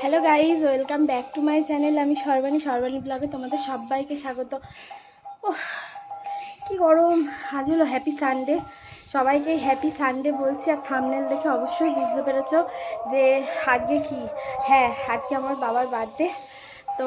Hello guys, welcome back to my channel. আমি সর্বাণী সর্বাণী ব্লগে তোমাদের সবাইকে স্বাগত। ও কি গরম। আজ হলো হ্যাপি সানডে সবাইকে হ্যাপি সানডে বলছি, আর থামনেল দেখে অবশ্যই বুঝতে পেরেছ যে আজকে কি। হ্যাঁ আজকে আমার বাবার বার্থডে তো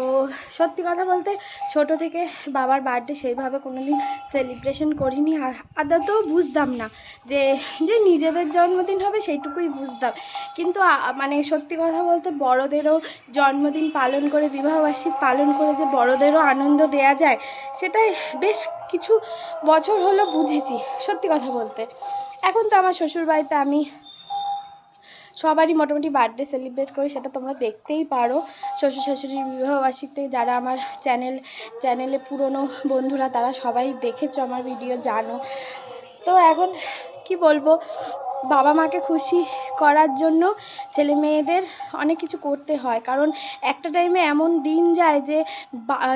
সত্যি কথা বলতে ছোট থেকে বাবার বার্থডে সেইভাবে কোনো দিন সেলিব্রেশন করিনি আদতেও বুঝতাম না যে যে নিজেদের জন্মদিন হবে সেইটুকুই বুঝতাম। কিন্তু মানে সত্যি কথা বলতে বড়দেরও জন্মদিন পালন করে, বিবাহবার্ষিক পালন করে যে বড়দেরও আনন্দ দেয়া যায়, সেটাই বেশ কিছু বছর হলো বুঝেছি সত্যি কথা বলতে। এখন তো আমার শ্বশুরবাড়িতে আমি সবারই মোটামুটি বার্থডে সেলিব্রেট করি, সেটা তোমরা দেখতেই পারো। শ্বশুর শাশুড়ির বিবাহবাসীতে যারা আমার চ্যানেল চ্যানেলে পুরনো বন্ধুরা, তারা সবাই দেখেছ আমার ভিডিও জানো। তো এখন কি বলব? বাবা মাকে খুশি করার জন্য ছেলে মেয়েদের অনেক কিছু করতে হয়। কারণ একটা টাইমে এমন দিন যায় যে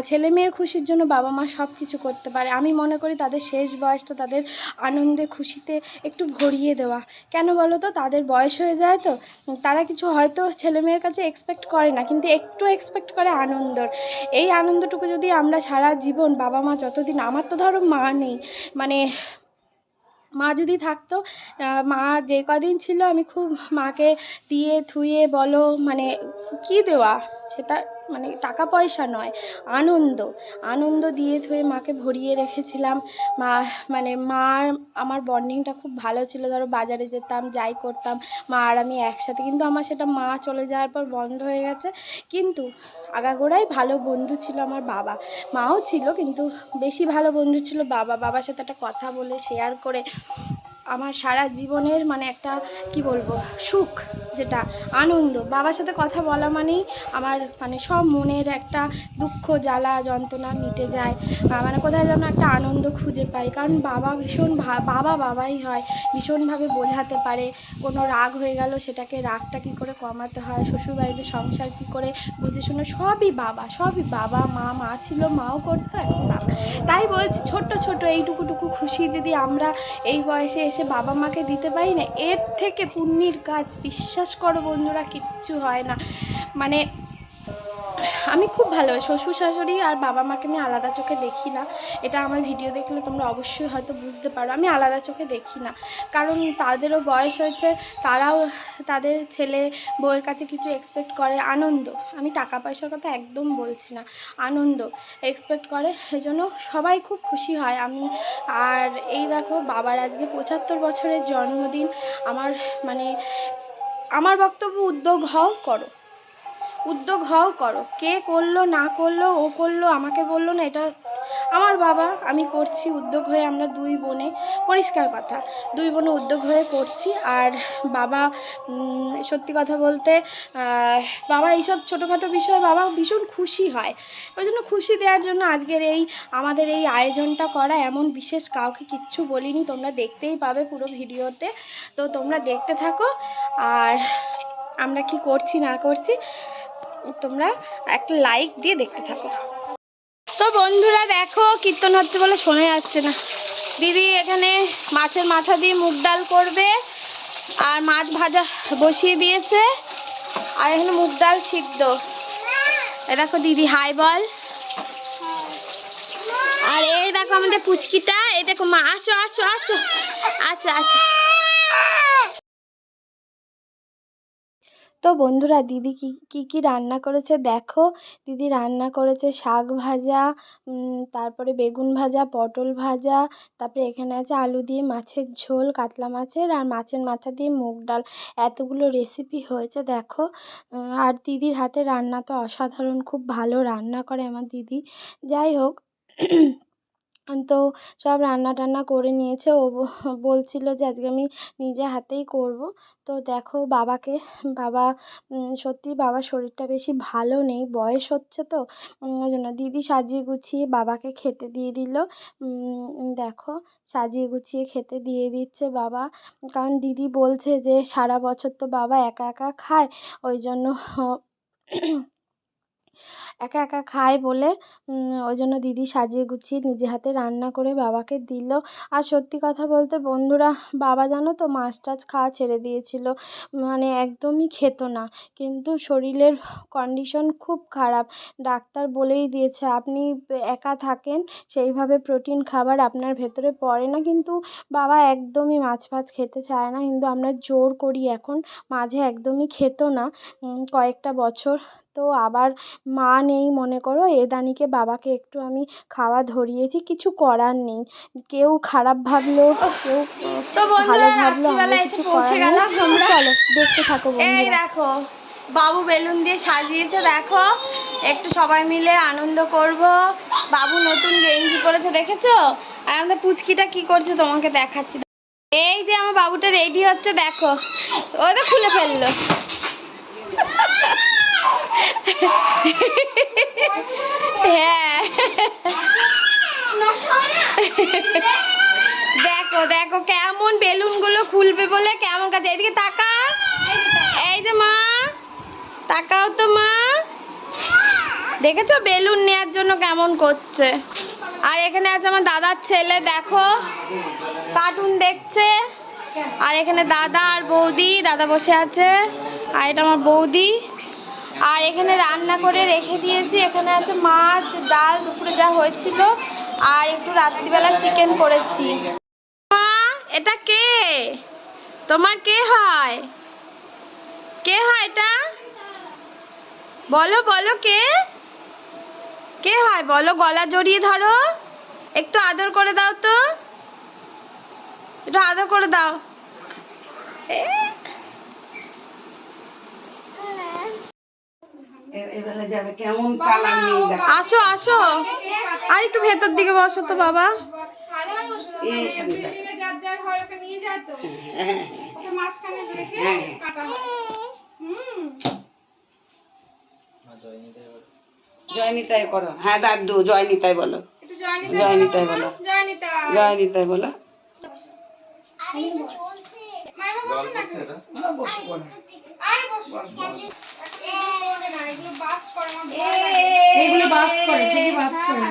ছেলে মেয়ের খুশির জন্য বাবা মা সব কিছু করতে পারে। আমি মনে করি তাদের শেষ বয়সটা তাদের আনন্দে খুশিতে একটু ভরিয়ে দেওয়া। কেন বলো তো? তাদের বয়স হয়ে যায় তো, তারা কিছু হয়তো ছেলে মেয়ের কাছে এক্সপেক্ট করে না, কিন্তু একটু এক্সপেক্ট করে আনন্দর এই আনন্দটুকু যদি আমরা সারা জীবন বাবা মা যতদিন, আমার তো ধরো মা নেই মানে মা যদি থাকতো মা যে কদিন ছিল আমি খুব মাকে দিয়ে থুয়ে বলো মানে কী দেওয়া, সেটা মানে টাকা পয়সা নয়, আনন্দ। আনন্দ দিয়ে থুয়ে মাকে ভরিয়ে রেখেছিলাম। মা মানে মার আমার বন্ডিংটা খুব ভালো ছিল। ধরো বাজারে যেতাম, যাই করতাম, মা আর আমি একসাথে। কিন্তু আমার সেটা মা চলে যাওয়ার পর বন্ধ হয়ে গেছে। কিন্তু আগাগোড়াই ভালো বন্ধু ছিল আমার বাবা। মাও ছিল, কিন্তু বেশি ভালো বন্ধু ছিল বাবা। বাবার সাথে একটা কথা বলে শেয়ার করে আমার সারা জীবনের মানে একটা, কি বলব, সুখ। যেটা আনন্দ। বাবার সাথে কথা বলা মানেই আমার মানে সব মনের একটা দুঃখ, জ্বালা, যন্ত্রণা মিটে যায়। মানে কোথায় যেন একটা আনন্দ খুঁজে পাই। কারণ বাবা ভীষণ বাবা বাবাই হয়, ভীষণভাবে বোঝাতে পারে। কোনো রাগ হয়ে গেল, সেটাকে রাগটা কী করে কমাতে হয়? শ্বশুরবাড়িতে সংসার কী করে বুঝে শুনে সবই বাবা সবই বাবা, মা মা ছিল, মাও করতো, এখন বাবা। তাই বলছি, ছোট্ট ছোট এইটুকুটুকু খুশি যদি আমরা এই বয়সে এসে বাবা মাকে দিতে পারি না, এর থেকে পুণ্যির কাজ, বিশ্বাস করো বন্ধুরা, কিচ্ছু হয় না। মানে আমি খুব ভালো শ্বশুর শাশুড়ি আর বাবা মাকে আমি আলাদা চোখে দেখি না। এটা আমার ভিডিও দেখলে তোমরা অবশ্যই হয়তো বুঝতে পারো। আমি আলাদা চোখে দেখি না। কারণ তাদেরও বয়স হয়েছে, তারাও তাদের ছেলে বউয়ের কাছে কিছু এক্সপেক্ট করে আনন্দ। আমি টাকা পয়সার কথা একদম বলছি না, আনন্দ এক্সপেক্ট করে। এই জন্য সবাই খুব খুশি হয় আমি। আর এই দেখো, বাবার আজকে পঁচাত্তর বছরের জন্মদিন। আমার মানে আমার বক্তব্য উদ্যোগ হও, করো। উদ্যোগ হও, করো। কে করল, না করল, ও করল, আমাকে বলল না, এটা আমার বাবা, আমি করছি উদ্যোগ হয়ে আমরা দুই বোনে পরিষ্কার কথা, দুই বোনে উদ্যোগ হয়ে করছি। আর বাবা সত্যি কথা বলতে বাবা এইসব ছোটোখাটো বিষয়ে বাবা ভীষণ খুশি হয়। ওই জন্য খুশি দেওয়ার জন্য আজকের এই, আমাদের এই আয়োজনটা করা এমন বিশেষ কাউকে কিচ্ছু বলিনি, তোমরা দেখতেই পাবে পুরো ভিডিওতে। তো তোমরা দেখতে থাকো, আর আমরা কি করছি না করছি, তোমরা একটা লাইক দিয়ে দেখতে থাকো। তো বন্ধুরা দেখো, কীর্তন হচ্ছে বলে শোনা যাচ্ছে না। দিদি এখানে মাছের মাথা দিয়ে মুগ ডাল করবে আর মাছ ভাজা বসিয়ে দিয়েছে। আর এখানে মুগ ডাল সিদ্ধ। এ দেখো দিদি, হাই বল। আর এই দেখো আমাদের পুচকিটা, এই দেখো মা, আসো আসো আসো। আচ্ছা আচ্ছা। তো বন্ধুরা, দিদি কি কি কি রান্না করেছে দেখো। দিদি রান্না করেছে শাক ভাজা তারপরে বেগুন ভাজা, পটল ভাজা, তারপরে এখানে আছে আলু দিয়ে মাছের ঝোল, কাতলা মাছের আর মাছের মাথা দিয়ে মুগ ডাল। এতগুলো রেসিপি হয়েছে দেখো। আর দিদির হাতে রান্না তো অসাধারণ, খুব ভালো রান্না করে আমার দিদি। যাই হোক তো সব রান্না টান্না করে নিয়েছে। ও বলছিল যে আজকে আমি নিজে হাতেই করব। তো দেখো বাবাকে, বাবা সত্যি বাবার শরীরটা বেশি ভালো নেই, বয়স হচ্ছে তো ওই জন্য দিদি সাজিয়ে গুছিয়ে বাবাকে খেতে দিয়ে দিল। দেখো সাজিয়ে গুছিয়ে খেতে দিয়ে দিচ্ছে বাবা। কারণ দিদি বলছে যে সারা বছর তো বাবা একা একা খায়, ওই জন্য একা একা খায় বলে ওই জন্য দিদি সাজিয়ে গুছিয়ে নিজে হাতে রান্না করে বাবাকে দিল। আর সত্যি কথা বলতে বন্ধুরা, বাবা জানো তো মাছ টাছ খাওয়া ছেড়ে দিয়েছিল। মানে একদমই খেত না। কিন্তু শরীরের কন্ডিশন খুব খারাপ। ডাক্তার বলেই দিয়েছে, আপনি একা থাকেন, সেইভাবে প্রোটিন খাবার আপনার ভেতরে পড়ে না। কিন্তু বাবা একদমই মাছ ফাছ খেতে চায় না। কিন্তু আমরা জোর করি এখন, মাঝে একদমই খেত না। কয়েকটা বছর তো আবার মা নেই মনে করো। এদানিকে বাবাকে একটু আমি খাওয়া ধরিয়েছি কিছু করার নেই। কেউ খারাপ ভাবলো কেউ ভালো ভাবলো আমরা কিছু করার নেই। চলো দেখতে থাকো দেখো বাবু বেলুন দিয়ে সাজিয়েছে দেখো। একটু সবাই মিলে আনন্দ করব। বাবু নতুন গেঞ্জি পরেছে দেখেছ? আর আমাদের পুচকিটা কি করছে তোমাকে দেখাচ্ছি। এই যে আমার বাবুটা রেডি হচ্ছে দেখো। ও তো খুলে ফেলল। হ্যাঁ। দেখো দেখো, কেমন বেলুনগুলো খুলবে বলে কেমন কাছে। এদিকে তাকা এই যে মা, তাকাও তো মা। দেখেছ? বেলুন নেওয়ার জন্য কেমন করছে। আর এখানে আছে আমার দাদার ছেলে, দেখো। কার্টুন দেখছে। আর এখানে দাদা আর বৌদি, দাদা বসে আছে। আর এটা আমার বৌদি। আর এখানে রান্না করে রেখে দিয়েছি। এখানে আছে মাছ ডাল দুপুরে যা হয়েছিল। আর একটু রাত্রিবেলা চিকেন করেছি। মা এটা কে? তোমার কে হয়? কে হয় এটা? বলো বলো কে? কে হয়? বলো গলা জড়িয়ে ধরো। একটু আদর করে দাও তো। একটু আদর করে দাও। এ, এ- এবেলা যাবে কেমন চালাক আসো আসো। আর একটু ভেতর দিকে বসো তো বাবা। জয়নিতাই করো। হ্যাঁ দাদু জয়নিতাই বলো। জয়নিতাই বলো। জয়নিতাই বলো। বসো বলো এগুলো বাস করে ঠিকই বাস করে।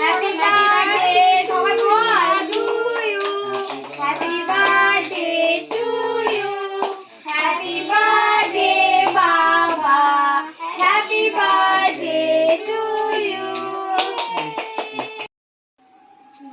হ্যাপি বার্থডে সবাই বল। টু ইউ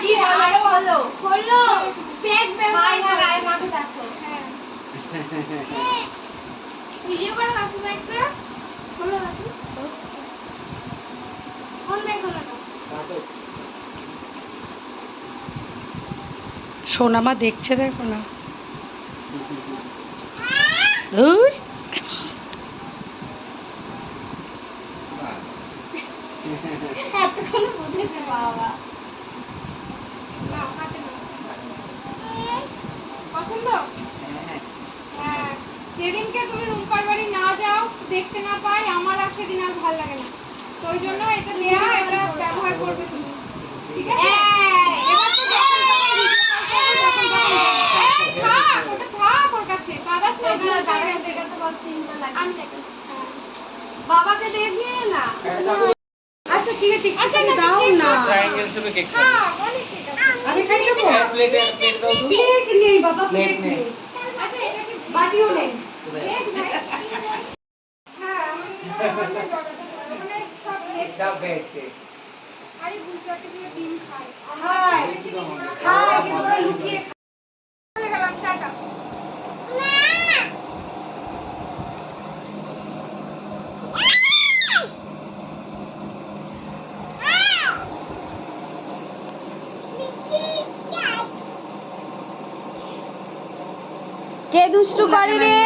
কি বলো? বলো। বলো। ব্যাগ ব্যাগ ভাই না গায়ে মাথা দেখো। ভিডিও করো কাকু ব্যাগটা খোলো কাকু কোন ব্যাগ খোলো সোনামা দেখছে দেখো না। ধুর। বুঝেছে বাবা পছন্দ? হ্যাঁ যেদিনকে তুমি রুম্পার বাড়ি না যাও দেখতে না পাই আমার আর সেদিন আর ভালো লাগে না। তো ওই জন্য এটা দেওয়া এটা ব্যবহার করবে তুমি। ঠিক আছে? না, হয়ে বাবাকে দেখিয়ে না। আচ্ছা ঠিক আছে আচ্ছা, না, দাও সে না ট্রায়াঙ্গেল শেপে কেক থাক, অনেক ঠিক আছে। আমি খাই দেবো প্লেটে প্লেট দাও তো প্লেট নেই বাবা প্লেট প্লেট নেই নেই আচ্ছা, এটা কি বাটিও নেই কোথায়? plate ভাই? হ্যাঁ, আমাদের জন্য অনেক জল আছে। মানে সব veg সব ভেজ কেক আরে গুজরাটিগুলো ডিম খায় খায়। বেশি ডিম না খায় কিন্তু ওরা লুকিয়ে চলে গেলাম টাটা দুষ্টু করে রে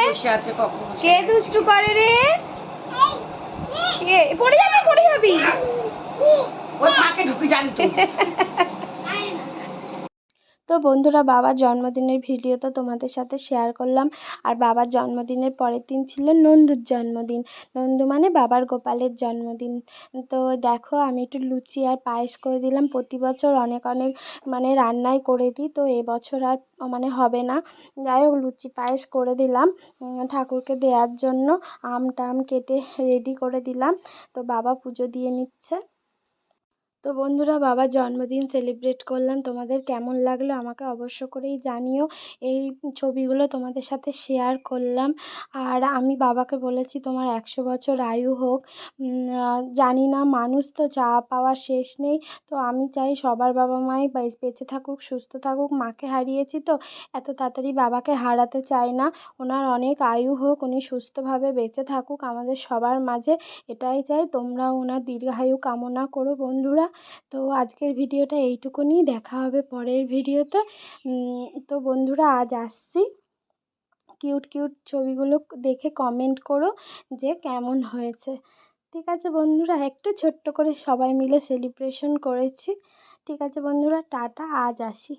কে দুষ্টু করে রে কে পড়ে যাবি পড়ে যাবি ওই ফাঁকে ঢুকে জানি তো তো বন্ধুরা, বাবার জন্মদিনের ভিডিও তো তোমাদের সাথে শেয়ার করলাম। আর বাবার জন্মদিনের পরের দিন ছিল নন্দুর জন্মদিন। নন্দু মানে বাবার গোপালের জন্মদিন। তো দেখো, আমি একটু লুচি আর পায়েস করে দিলাম। প্রতি বছর অনেক অনেক মানে রান্নাই করে দিই, তো এবছর আর মানে হবে না। যাই হোক, লুচি পায়েস করে দিলাম। ঠাকুরকে দেওয়ার জন্য আম টাম কেটে রেডি করে দিলাম। তো বাবা পুজো দিয়ে নিচ্ছে। তো বন্ধুরা, বাবার জন্মদিন সেলিব্রেট করলাম। তোমাদের কেমন লাগল আমাকে অবশ্য করেই জানিও। এই ছবিগুলো তোমাদের সাথে শেয়ার করলাম। আর আমি বাবাকে বলেছি, তোমার একশো বছর আয়ু হোক। জানি না, মানুষ তো, যা পাওয়ার শেষ নেই। তো আমি চাই সবার বাবা মাই বেঁচে থাকুক, সুস্থ থাকুক। মাকে হারিয়েছি তো, এত তাড়াতাড়ি বাবাকে হারাতে চাই না। ওনার অনেক আয়ু হোক, উনি সুস্থভাবে বেঁচে থাকুক আমাদের সবার মাঝে। এটাই চাই, তোমরাও ওনার দীর্ঘায়ু কামনা করো বন্ধুরা। তো আজকের ভিডিওটা এইটুকুনি, দেখা হবে পরের ভিডিওতে। তো বন্ধুরা, আজ আসছি। কিউট কিউট ছবিগুলো দেখে কমেন্ট করো যে কেমন হয়েছে। ঠিক আছে বন্ধুরা, একটু ছোট্ট করে সবাই মিলে সেলিব্রেশন করেছি। ঠিক আছে বন্ধুরা, টাটা, আজ আসি।